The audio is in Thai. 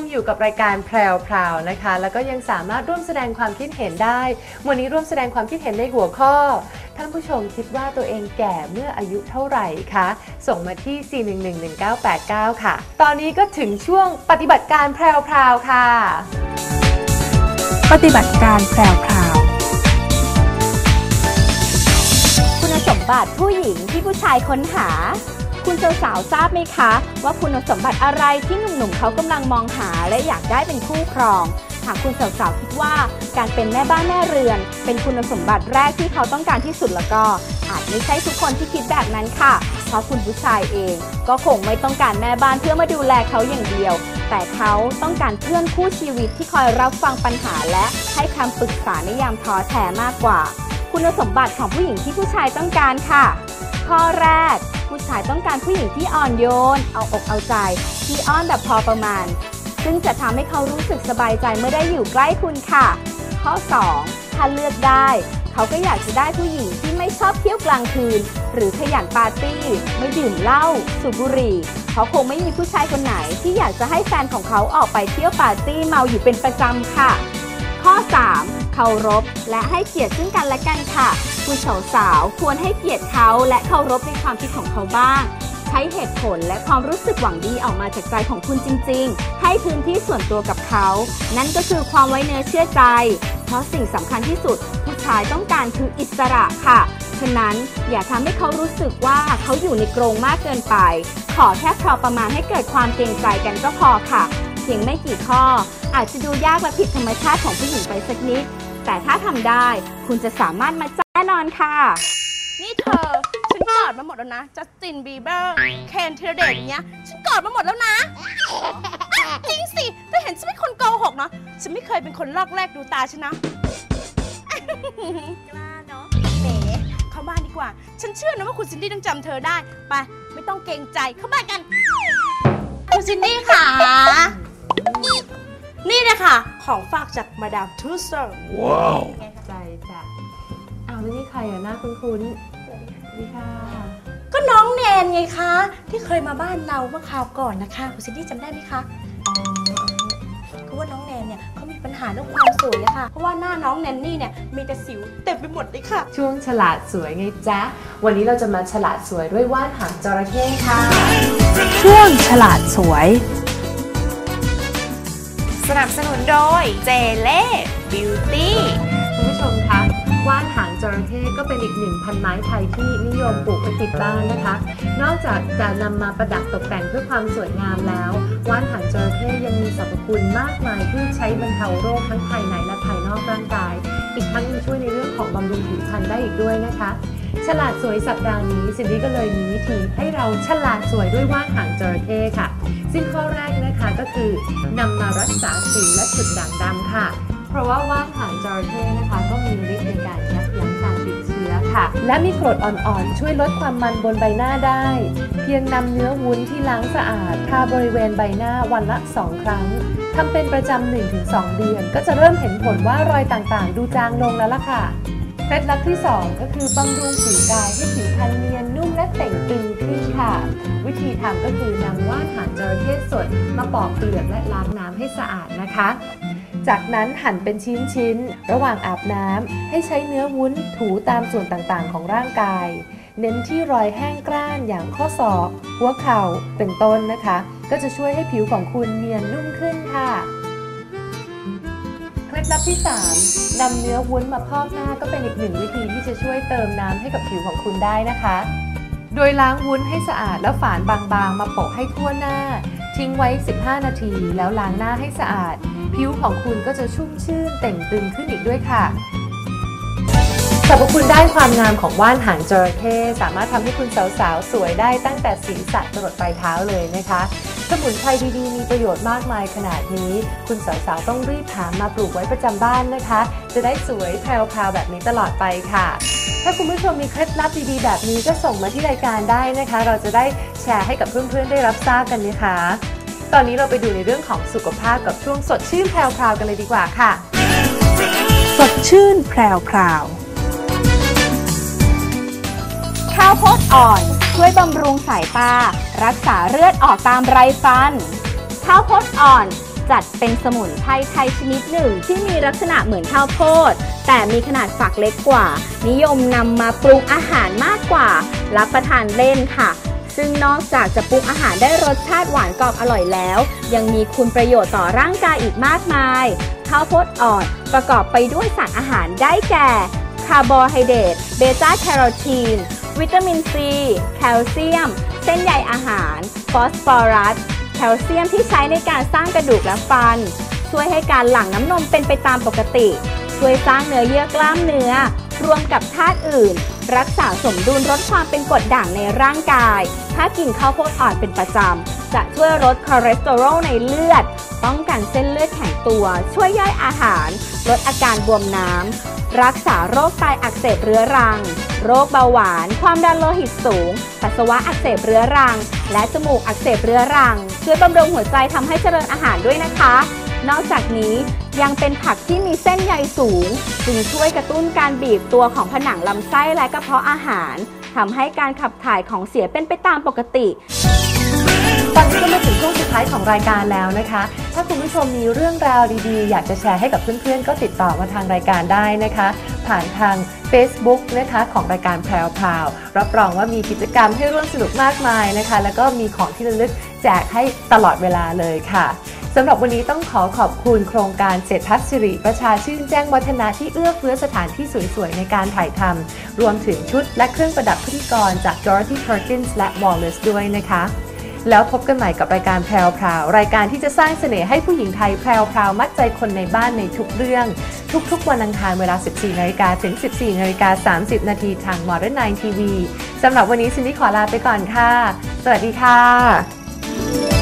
งอยู่กับรายการแพรวพราวนะคะ แล้วก็ยังสามารถร่วมแสดงความคิดเห็นได้ วันนี้ร่วมแสดงความคิดเห็นในหัวข้อ ท่านผู้ชมคิดว่าตัวเองแก่เมื่ออายุเท่าไหร่คะ ส่งมาที่ 4111989 ค่ะ ตอนนี้ก็ถึงช่วงปฏิบัติการแพรวพราวค่ะ ปฏิบัติการแพรวพราวคุณสมบัติผู้หญิงที่ผู้ชายค้นหา คุณสาวๆทราบไหมคะ ว่าคุณสมบัติอะไรที่หนุ่มๆเขากำลังมองหาและอยากได้เป็นคู่ครอง หากคุณสาวๆคิดว่าการเป็นแม่บ้านแม่เรือน เป็นคุณสมบัติแรกที่เขาต้องการที่สุดแล้วก็ อาจไม่ใช่ทุกคนที่คิดแบบนั้นค่ะ เพราะคุณผู้ชายเอง ก็คงไม่ต้องการแม่บ้านเพื่อมาดูแลเขาอย่างเดียว แต่เขาต้องการเพื่อนคู่ชีวิตที่คอยรับฟังปัญหาและให้คำปรึกษาในยามท้อแท้มากกว่า คุณสมบัติของผู้หญิงที่ผู้ชายต้องการค่ะ ข้อแรก ผู้ชายต้องการผู้หญิงที่อ่อนโยน เอาอกเอาใจ ที่อ้อนแบบพอประมาณ ซึ่งจะทำให้เขารู้สึกสบายใจเมื่อได้อยู่ใกล้คุณค่ะ ข้อ 2 ถ้าเลือกได้ เขาก็อยากจะได้ผู้หญิงที่ไม่ชอบเที่ยวกลางคืน หรือขยันปาร์ตี้ ไม่ดื่มเหล้าสูบบุหรี่เขาคงไม่มีผู้ชายคนไหนที่อยากจะให้แฟนของเขาออกไปเที่ยวปาร์ตี้เมาอยู่เป็นประจำค่ะ ข้อ 3. เคารพ และให้เกียรติซึ่งกันและกันค่ะ คุณสาวๆควรให้เกียรติเขาและเคารพในความคิดของเขาบ้าง ใช้เหตุผลและความรู้สึกหวังดีออกมาจากใจของคุณจริง ๆ ให้พื้นที่ส่วนตัวกับเขา นั่นก็คือความไว้เนื้อเชื่อใจ เพราะสิ่งสำคัญที่สุดผู้ชายต้องการคืออิสระค่ะฉะนั้นอย่าทำให้เขารู้สึกว่าเขาอยู่ในกรงมากเกินไป ขอแค่พอประมาณให้เกิดความเกรงใจกันก็พอค่ะ เพียงไม่กี่ข้อ อาจจะดูยากและผิดธรรมชาติของผู้หญิงไปสักนิด แต่ถ้าทำได้ คุณจะสามารถมาแน่นอนค่ะ นี่เธอ ฉันกอดมาหมดแล้วนะ จัสตินบีเบอร์ เคนเทเดตอย่างเงี้ย ฉันกอดมาหมดแล้วนะอะจริงสิเธอเห็นฉันเป็นคนโกหกเนาะ ฉันไม่เคยเป็นคนลอกแรกดูตาฉันนะ กล้าเนาะแหมเข้าบ้านดีกว่า ฉันเชื่อนะว่าคุณซินดี้ต้องจำเธอได้ ไป ไม่ต้องเกรงใจ เข้าบ้านกัน คุณซินดี้ค่ะ นี่นะคะของฝากจากมาดามทูเซอร์ใจจ้ะอ้าวแล้วนี่ใครอะหน้าคุ้นๆสวัสดีค่ะ ก็น้องแนนไงคะ ที่เคยมาบ้านเราเมื่อคราวก่อนนะคะคุณซินดี้จำได้ไหมคะคือว่าน้องแนนเนี่ยเขามีปัญหาเรื่องความสวยอะค่ะเพราะว่าหน้าน้องแนนนี่เนี่ยมีแต่สิวเต็มไปหมดเลยค่ะ ช่วงฉลาดสวยไงจ๊ะ วันนี้เราจะมาฉลาดสวยด้วยว่านหางจระเข้ค่ะ ช่วงฉลาดสวย สนับสนุนโดยเจเล่บิวตี้คุณผู้ชมคะว่านหางจระเข้ก็เป็นอีกหนึ่งพันไม้ไทยที่นิยมปลูกไว้ติดบ้านนะคะ นอกจากจะนำมาประดับตกแต่งเพื่อความสวยงามแล้ว ว่านหางจระเข้ยังมีสรรพคุณมากมายที่ใช้บรรเทาโรคทั้งภายในและภายนอกร่างกาย อีกทั้งยังช่วยในเรื่องของบำรุงผิวพรรณได้อีกด้วยนะคะ ฉลาดสวยสัปดาห์นี้ซินดี้ก็เลยมีวิธีให้เราฉลาดสวยด้วยว่านหางจระเข้ค่ะ ซึ่งข้อแรกนะคะก็คือนำมารักษาสิวและจุดด่างดำค่ะ เพราะว่าว่านหางจระเข้นะคะก็มีฤทธิ์ในการยับยั้งการติดเชื้อค่ะ และมีกรดอ่อนๆ ช่วยลดความมันบนใบหน้าได้ เพียงนำเนื้อวุ้นที่ล้างสะอาดทาบริเวณใบหน้าวันละ 2 ครั้งทำเป็นประจำ 1-2 เดือน ก็จะเริ่มเห็นผลว่ารอยต่างๆ ดูจางลงแล้วล่ะค่ะ เคล็ดลับที่ 2 ก็คือบำรุงผิวกายให้ผิวพรรณเนียนนุ่มและเต่งตึงขึ้นค่ะ วิธีทำก็คือนำว่านหางจระเข้สดมาปอกเปลือกและล้างน้ำให้สะอาดนะคะ จากนั้นหั่นเป็นชิ้นๆ ระหว่างอาบน้ำให้ใช้เนื้อวุ้นถูตามส่วนต่างๆ ของร่างกาย เน้นที่รอยแห้งกร้านอย่างข้อศอก หัวเข่า เป็นต้นนะคะ ก็จะช่วยให้ผิวของคุณเนียนนุ่มขึ้นค่ะ ล็ดลับที่ 3นำเนื้อวุ้นมาพอกหน้าก็เป็นอีกหนึ่งวิธีที่จะช่วยเติมน้ำให้กับผิวของคุณได้นะคะ โดยล้างวุ้นให้สะอาดแล้วฝานบางๆ มาโปะให้ทั่วหน้า ทิ้งไว้ 15 นาที แล้วล้างหน้าให้สะอาด ผิวของคุณก็จะชุ่มชื่นเต่งตึงขึ้นอีกด้วยค่ะ สรรพคุณด้านความงามของว่านหางจระเข้สามารถทำให้คุณสาวๆ สวยได้ตั้งแต่ศีรษะจรดปลายเท้าเลยนะคะ สมุนไพรดีๆ มีประโยชน์มากมายขนาดนี้ คุณสาวๆ ต้องรีบหามาปลูกไว้ประจำบ้านนะคะ จะได้สวยแพรวๆแบบนี้ตลอดไปค่ะ ถ้าคุณผู้ชมมีเคล็ดลับดีๆ แบบนี้ก็ส่งมาที่รายการได้นะคะ เราจะได้แชร์ให้กับเพื่อนๆ ได้รับทราบกันนะคะ ตอนนี้เราไปดูในเรื่องของสุขภาพกับช่วงสดชื่นแพรวๆกันเลยดีกว่าค่ะ สดชื่นแพรวพาวข้าวโพดอ่อน ช่วยบำรุงสายตา รักษาเลือดออกตามไรฟัน ข้าวโพดอ่อนจัดเป็นสมุนไพรไทยชนิดหนึ่ง ที่มีลักษณะเหมือนข้าวโพด แต่มีขนาดฝักเล็กกว่า นิยมนำมาปรุงอาหารมากกว่า รับประทานเล่นค่ะ ซึ่งนอกจากจะปรุงอาหารได้รสชาติหวานกรอบอร่อยแล้ว ยังมีคุณประโยชน์ต่อร่างกายอีกมากมาย ข้าวโพดอ่อนประกอบไปด้วยสารอาหารได้แก่ คาร์โบไฮเดรตเบต้าแคโรทีน วิตามินซี แคลเซียม เส้นใยอาหาร ฟอสฟอรัส แคลเซียมที่ใช้ในการสร้างกระดูกและฟัน ช่วยให้การหลั่งน้ำนมเป็นไปตามปกติ ช่วยสร้างเนื้อเยื่อกล้ามเนื้อ รวมกับธาตุอื่น รักษาสมดุลลดความเป็นกรดด่างในร่างกาย ถ้ากินข้าวโพดอ่อนเป็นประจำ จะช่วยลดคอเลสเตอรอลในเลือด ป้องกันเส้นเลือดแข็งตัว ช่วยย่อยอาหาร ลดอาการบวมน้ำรักษาโรคไตอักเสบเรื้อรัง โรคเบาหวาน ความดันโลหิตสูง ปัสสาวะอักเสบเรื้อรัง และจมูกอักเสบเรื้อรัง ช่วยบำรุงหัวใจทำให้เจริญอาหารด้วยนะคะ นอกจากนี้ยังเป็นผักที่มีเส้นใยสูง จึงช่วยกระตุ้นการบีบตัวของผนังลำไส้และกระเพาะอาหารทำให้การขับถ่ายของเสียเป็นไปตามปกติ ตอนนี้ก็มาถึงช่วงสุดท้ายของรายการแล้วนะคะ ถ้าคุณผู้ชมมีเรื่องราวดีๆ อยากจะแชร์ให้กับเพื่อนๆ ก็ติดต่อมาทางรายการได้นะคะ ผ่านทาง Facebook นะคะของรายการแพรวพราวรับรองว่ามีกิจกรรมให้ร่วมสนุกมากมายนะคะ แล้วก็มีของที่ระลึกแจกให้ตลอดเวลาเลยค่ะสำหรับวันนี้ต้องขอขอบคุณโครงการเศรษฐศิริ ประชาชื่นแจ้งวัฒนาที่เอื้อเฟื้อสถานที่สวย ๆ ในการถ่ายทำรวมถึงชุดและเครื่องประดับพิธีกรจาก Dorothy Perkins และ Wallace ด้วยนะคะ แล้วพบกันใหม่กับรายการแพรวพราวรายการที่จะสร้างเสน่ห์ให้ผู้หญิงไทยแพรวพราวมัดใจคนในบ้านในทุกเรื่อง ทุกๆ วันอังคารเวลา 14นาฬิกาถึง 14นาฬิกา30นาทีทาง Modern 9 TV สำหรับวันนี้ซินดี้ขอลาไปก่อนค่ะ สวัสดีค่ะ